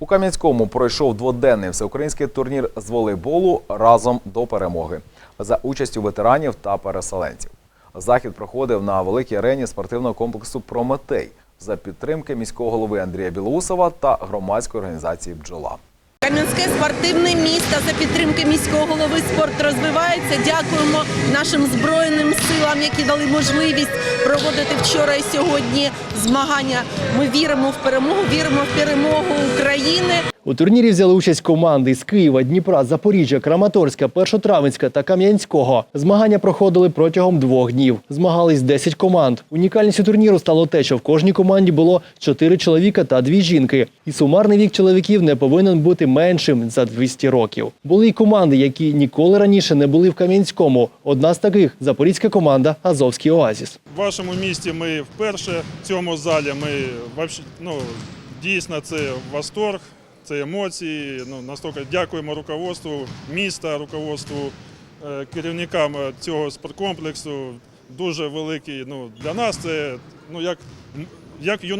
У Кам'янському пройшов дводенний всеукраїнський турнір з волейболу разом до перемоги за участю ветеранів та переселенців. Захід проходив на великій арені спортивного комплексу Прометей за підтримки міського голови Андрія Білоусова та громадської організації Бджола. Кам'янське спортивне місто за підтримки міського голови спорт розвивається. Дякуємо нашим збройним силам, які дали можливість проводити вчора і сьогодні змагання. Ми віримо в перемогу, віримо в перемогу України. У турнірі взяли участь команди з Києва, Дніпра, Запоріжжя, Краматорська, Першотравенська та Кам'янського. Змагання проходили протягом двох днів. Змагались 10 команд. Унікальністю турніру стало те, що в кожній команді було 4 чоловіка та 2 жінки. І сумарний вік чоловіків не повинен бути меншим за 200 років. Були й команди, які ніколи раніше не були в Кам'янському. Одна з таких запорізька команда Азовський Оазіс. В вашому місті ми вперше в цьому залі. Ми ну, дійсно це восторг, це емоції. Ну, настільки дякуємо руководству міста, руководству е, керівникам цього спорткомплексу. Дуже великий. Ну, для нас це ну, як, як в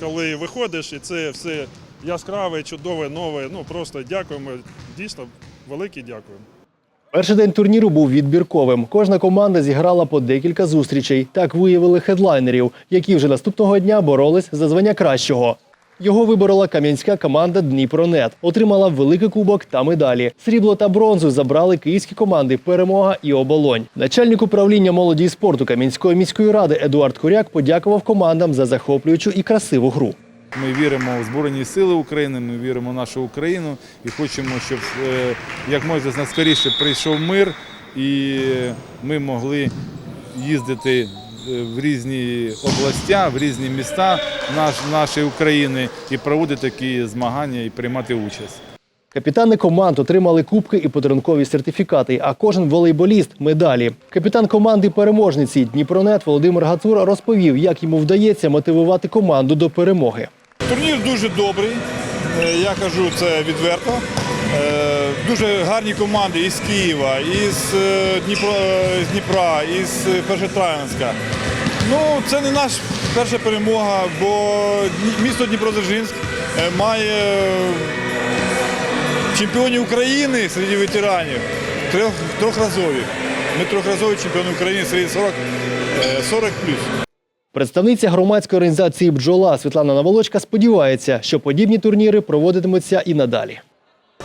коли виходиш і це все яскраве, чудове, нове. Ну просто дякуємо. Дійсно, велике дякуємо. Перший день турніру був відбірковим. Кожна команда зіграла по декілька зустрічей. Так виявили хедлайнерів, які вже наступного дня боролись за звання кращого. Його виборола кам'янська команда Дніпронет. Отримала великий кубок та медалі. Срібло та бронзу забрали київські команди Перемога і Оболонь. Начальник управління молоді і спорту Кам'янської міської ради Едуард Куряк подякував командам за захоплюючу і красиву гру. Ми віримо в Збройні Сили України, ми віримо в нашу Україну і хочемо, щоб е, як можна скоріше прийшов мир і ми могли їздити в різні областя, в різні міста наш, нашої України і проводити такі змагання і приймати участь. Капітани команд отримали кубки і подарункові сертифікати, а кожен волейболіст медалі. Капітан команди переможниці Дніпронет Володимир Гацура розповів, як йому вдається мотивувати команду до перемоги. Турнір дуже добрий, е, я кажу це відверто. Е, Дуже гарні команди із Києва, із е, е, Дніпра, із е, Першотравенська. Ну, це не наша перша перемога, бо місто Дніпродзержинськ е, має чемпіонів України серед ветеранів трьох, трьохразові. Ми трьохразові чемпіони України серед 40, е, 40 плюс. Представниця громадської організації Бджола Світлана Наволочка сподівається, що подібні турніри проводитимуться і надалі.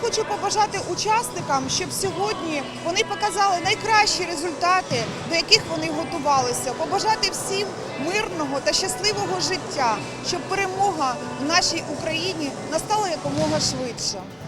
Хочу побажати учасникам, щоб сьогодні вони показали найкращі результати, до яких вони готувалися. Побажати всім мирного та щасливого життя, щоб перемога в нашій Україні настала якомога швидше.